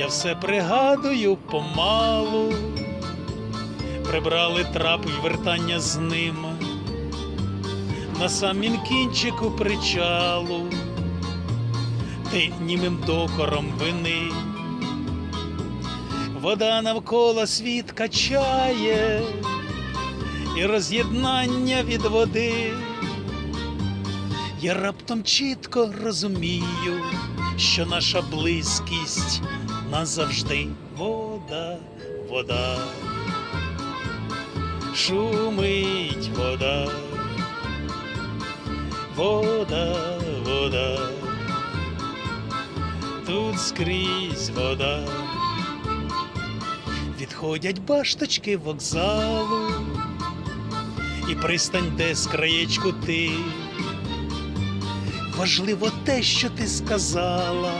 Я все пригадую помалу, прибрали трап і вертання з ним на самім кінчику причалу, ти німим докором вини. Вода навколо світ качає, і роз'єднання від води. Я раптом чітко розумію, що наша близькість назавжди вода, вода, шумить вода, вода, вода, тут скрізь вода. Відходять башточки вокзалу, і пристань, де з краєчку ти. Важливо те, що ти сказала,